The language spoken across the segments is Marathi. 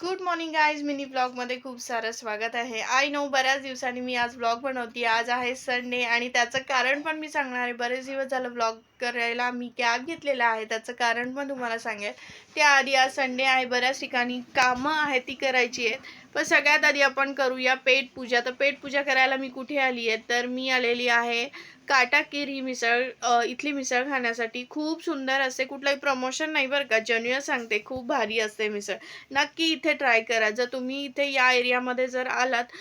गुड मॉर्निंग गाईज मिनी ब्लॉगमध्ये खूप सारं स्वागत आहे. आय नो बऱ्याच दिवसांनी मी आज ब्लॉग बनवते आज आहे संडे आणि त्याचं कारण पण मी सांगणार आहे. बरेच दिवस झालं ब्लॉग करायला मी कॅब घेतलेला आहे. त्याचं कारण पण तुम्हाला सांगेल. त्याआधी आज संडे आहे. बऱ्याच ठिकाणी कामं आहेत ती करायची आहेत. पण सगळ्यात आधी आपण करूया पेट पूजा. तर पेट पूजा करायला मी कुठे आली आहे? तर मी आलेली आहे काटाकीर ही मिसळ इथली मिसळ खाण्यासाठी. खूप सुंदर असते. कुठलंही प्रमोशन नाही बरं का. जेन्युअन सांगते खूप भारी असते मिसळ. नक्की इथे ट्राय करा. जर तुम्ही इथे या एरियामध्ये जर आलात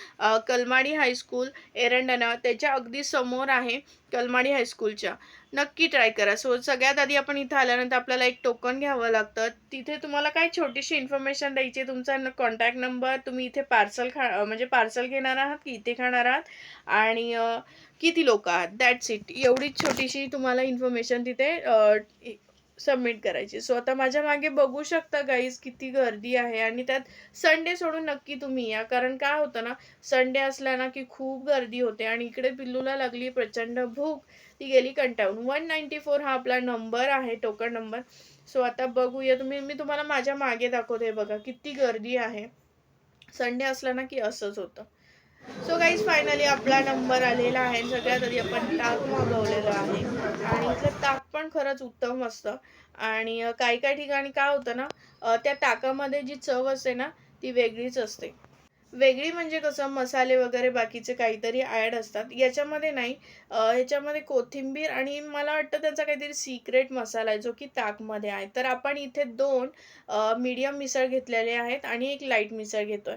कलमाडी हायस्कूल एरंडना त्याच्या अगदी समोर आहे कलमाडी हायस्कूलच्या नक्की ट्राय करा. सो सगळ्यात आधी आपण इथं आल्यानंतर आपल्याला एक टोकन घ्यावं लागतं. तिथे तुम्हाला काय छोटीशी इन्फॉर्मेशन द्यायची आहे. तुमचा कॉन्टॅक्ट नंबर तुम्ही इथे पार्सल खा म्हणजे पार्सल घेणार आहात की इथे खाणार आहात? आणि किती लोक आहात? दॅट्स इट एवढीच छोटीशी तुम्हाला इन्फॉर्मेशन तिथे सबमिट करायची. सो आता माझ्या मागे बघू शकता गाईज किती गर्दी आहे आणि त्यात संडे सोडून नक्की तुम्ही या. कारण काय होतं ना संडे असला ना की खूप गर्दी होते आणि इकडे पिल्लूला लागली प्रचंड भूक. ती गेली कंटाळून. वन नाईन्टी फोर हा आपला नंबर आहे टोकन नंबर सो आता बघूया तुम्ही. मी तुम्हाला माझ्या मागे दाखवते बघा किती गर्दी आहे. संडे असला ना की असंच होतं. सो गाईज फायनली आपला नंबर आलेला आहे. सगळ्यात आधी आपण ताक मागवलेलं आहे. आणि इथलं ताक पण खरंच उत्तम असतं. आणि काही काही ठिकाणी काय होतं ना त्या ताकामध्ये जी चव असते ना ती वेगळीच असते. वेगळी म्हणजे कसं मसाले वगैरे बाकीचे काहीतरी ॲड असतात. याच्यामध्ये नाही याच्यामध्ये ह्याच्यामध्ये कोथिंबीर आणि मला वाटतं त्याचा काहीतरी सिक्रेट मसाला आहे जो की ताकमध्ये आहे. तर आपण इथे दोन मीडियम मिसळ घेतलेले आहेत आणि एक लाइट मिसळ घेतोय.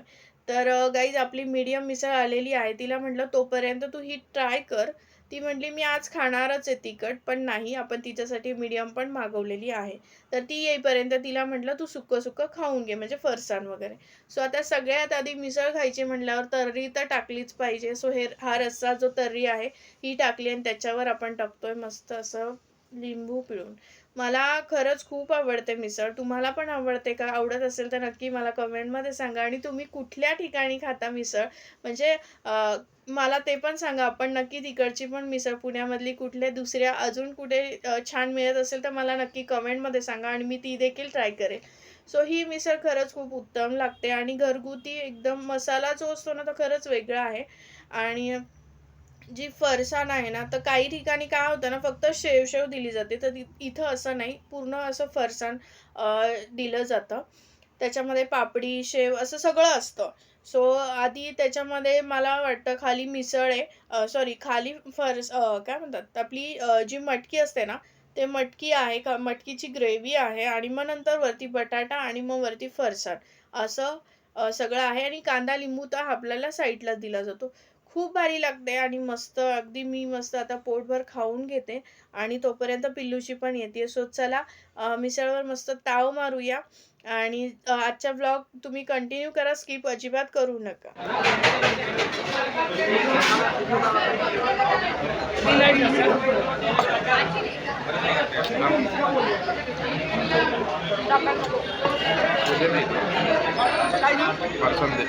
तर गाईज आपली मीडियम मिसळ आलेली आहे. तिला म्हटलं तोपर्यंत तू ही ट्राय कर. ती म्हटली मी आज खाणारच आहे तिखट पण नाही आपण तिच्यासाठी मीडियम पण मागवलेली आहे. तर ती येईपर्यंत तिला म्हटलं तू सुक्कं सुक्कं खाऊन घे म्हणजे फरसाण वगैरे. सो आता सगळ्यात आधी मिसळ खायची म्हटल्यावर तर्री तर टाकलीच पाहिजे. सो हे हा रस्सा जो तर्री आहे ही टाकली आणि त्याच्यावर आपण टाकतोय मस्त असं लिंबू पिळून. मला खरंच खूप आवडते मिसळ. तुम्हाला पण आवडते का? आवडत असेल तर नक्की मला कमेंटमध्ये सांगा. आणि तुम्ही कुठल्या ठिकाणी खाता मिसळ? म्हणजे मला ते पण सांगा. आपण नक्की तिकडची पण मिसळ पुण्यामधली कुठल्या दुसऱ्या अजून कुठे छान मिळत असेल तर मला नक्की कमेंटमध्ये सांगा आणि मी ती देखील ट्राय करेल सो ही मिसळ खरंच खूप उत्तम लागते आणि घरगुती एकदम मसाला जो असतो ना तो खरंच वेगळा आहे. आणि जी फरसाण आहे ना तर काही ठिकाणी काय होतं ना फक्त शेव शेव दिली जाते. तर इथं असं नाही पूर्ण असं फरसाण दिलं जातं. त्याच्यामध्ये पापडी शेव असं सगळं असतं. सो आधी त्याच्यामध्ये मला वाटतं खाली मिसळ आहे. सॉरी खाली फरस काय म्हणतात? आपली जी मटकी असते ना ते मटकी आहे का मटकीची ग्रेव्ही आहे आणि मग नंतर वरती बटाटा आणि मग वरती फरसाण असं सगळं आहे आणि कांदा लिंबू तर आपल्याला साईडला दिला जातो. खूप भारी लागते आणि मस्त अगदी मी मस्त आता पोटभर खाऊन घेते आणि तोपर्यंत पिल्लूची पण येते सो चला मिसळवर मस्त ताव मारूया आणि आजचा ब्लॉग तुम्ही कंटिन्यू करा स्किप अजिबात करू नका. पार्सल दे.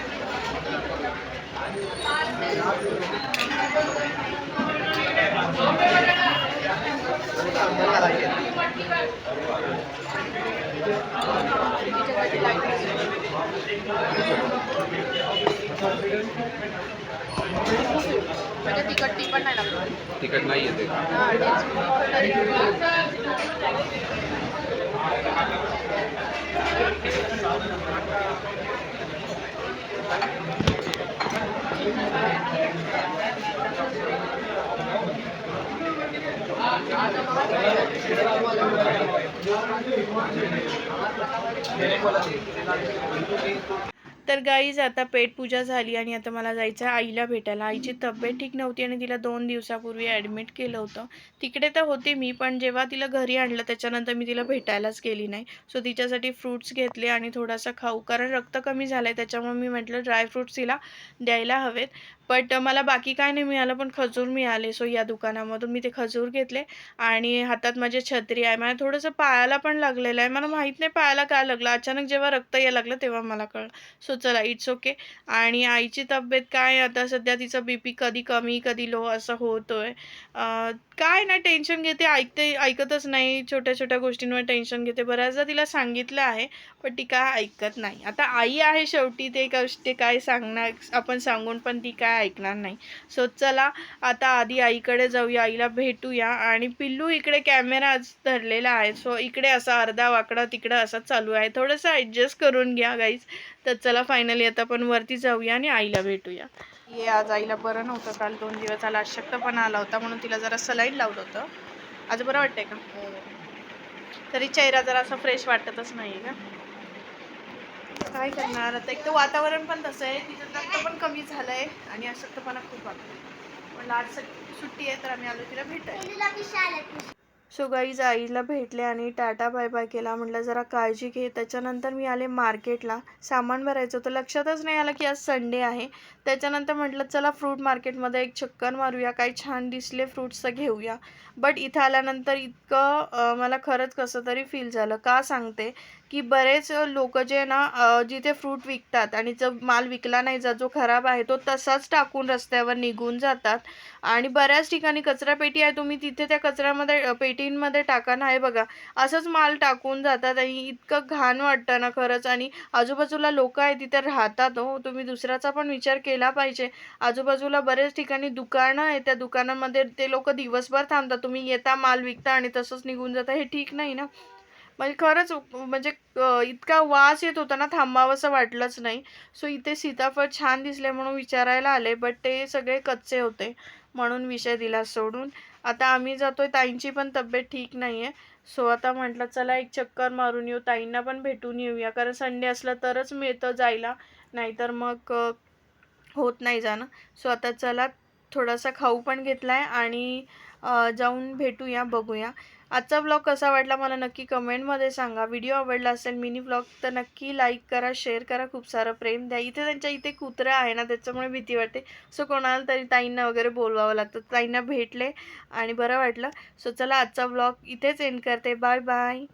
म्हणजे तिखट ती पण नाही तिकट नाही येते. का तर गाईज आता पेट पूजा झाली आणि आता मला जायचं आहे आईला भेटायला. आईची तब्येत ठीक नव्हती आणि तिला दोन दिवसापूर्वी ॲडमिट केलं होतं. तिकडे तर होते मी पण जेव्हा तिला घरी आणलं त्याच्यानंतर मी तिला भेटायलाच गेली नाही. सो तिच्यासाठी फ्रूट्स घेतले आणि थोडासा खाऊ कारण रक्त कमी झालं आहे त्याच्यामुळे मी म्हटलं ड्रायफ्रूट्स तिला द्यायला हवेत. बट मला बाकी काय नाही मिळालं पण खजूर मिळाले. सो या दुकानामधून मी ते खजूर घेतले. आणि हातात माझी छत्री आहे. मला थोडंसं पायाला पण लागलेलं आहे. मला माहीत नाही पायाला काय लागलं. अचानक जेव्हा रक्त यायला लागलं तेव्हा मला कळलं. सो चला इट्स ओके आणि आईची तब्येत काय? आता सध्या तिचं बी पी कधी कमी कधी लो असं होतोय. काय नाही टेन्शन घेते. ऐकते ऐकतच नाही. छोट्या छोट्या गोष्टींवर टेन्शन घेते. बऱ्याचदा तिला सांगितलं आहे पण ती काय ऐकत नाही. आता आई आहे शेवटी. ते कष्ट काय सांगणार आपण सांगून पण ती काय ऐकणार नाही. सो चला आता आधी आईकडे जाऊया आईला भेटूया. आणि पिल्लू इकडे कॅमेरा धरलेला आहे. सो इकडे असा अर्धा वाकडा तिकडं असा चालू आहे. थोडंसं ॲडजस्ट करून घ्या गाईज तर चला फायनली आता आपण वरती जाऊया आणि आईला भेटूया. ये आज आईला बरं नव्हतं. काल दोन दिवस आला. अशक्तपणा आला होता. म्हणून तिला जरा सलाईन लावलं होतं. आज बरं वाटतंय का? तरी चेहरा जरा असं फ्रेश वाटतच नाही का? काय करणार? आता एक तर वातावरण पण तसं आहे तिचं रक्त पण कमी झालंय आणि अशक्तपणा खूप वाटतो म्हणलं आज सुट्टी आहे तर आम्ही आलो तिला भेटायला सो गाईज आईला भेटले आणि टाटा बाय बाय केला. म्हटलं जरा काळजी घे. त्याच्यानंतर मी आले मार्केटला. सामान भरायचं होतं. लक्षातच नाही आलं की आज संडे आहे. त्याच्यानंतर म्हटलं चला फ्रूट मार्केटमध्ये एक चक्कर मारूया. काही छान दिसले फ्रूट्स तर घेऊया. बट इथं आल्यानंतर इतकं मला खरंच कसं तरी फील झालं. का सांगते? की बरेच लोक जे ना जिथे फ्रूट विकतात आणि जो माल विकला नाही जात जो खराब आहे तो तसाच टाकून रस्त्यावर निघून जातात. आणि बऱ्याच ठिकाणी कचरा पेटी आहे तुम्ही तिथे त्या कचऱ्यामध्ये पेटींमध्ये टाका ना हे बघा असंच माल टाकून जातात आणि इतकं घाण वाटतं ना खरंच. आणि आजूबाजूला लोक आहे तिथे राहतात हो तुम्ही दुसऱ्याचा पण विचार केला पाहिजे. आजूबाजूला बरेच ठिकाणी दुकानं आहे त्या दुकानामध्ये ते लोक दिवसभर थांबतात तुम्ही येता माल विकता आणि तसंच निघून जाता हे ठीक नाही ना. म्हणजे खरंच म्हणजे इतका वास येत होता ना थांबावंसं वाटलंच नाही. सो इथे सीताफळ छान दिसले म्हणून विचारायला आले बट ते सगळे कच्चे होते म्हणून विषय दिला सोडून. आता आम्ही जातोय ताईंची पण तब्येत ठीक नाही आहे सो आता म्हटलं चला एक चक्कर मारून येऊ ताईंना पण भेटून येऊया. कारण संडे असला तरच मिळतं जायला नाहीतर मग होत नाही जाणं. सो आता चला थोडासा खाऊ पण घेतला आहे आणि जाऊन भेटूया बघूया. आजचा ब्लॉग कसा वाटला मला नक्की कमेंटमध्ये सांगा. व्हिडिओ आवडला असेल मिनी ब्लॉग तर नक्की लाईक करा शेअर करा. खूप सारं प्रेम द्या. इथे त्यांच्या इथे कुत्रा आहे ना त्याच्यामुळे भीती वाटते. सो कोणाला तरी ताईंना वगैरे बोलवावं लागतं. ताईंना भेटले आणि बरं वाटलं. सो चला आजचा ब्लॉग इथेच एंड करते. Bye bye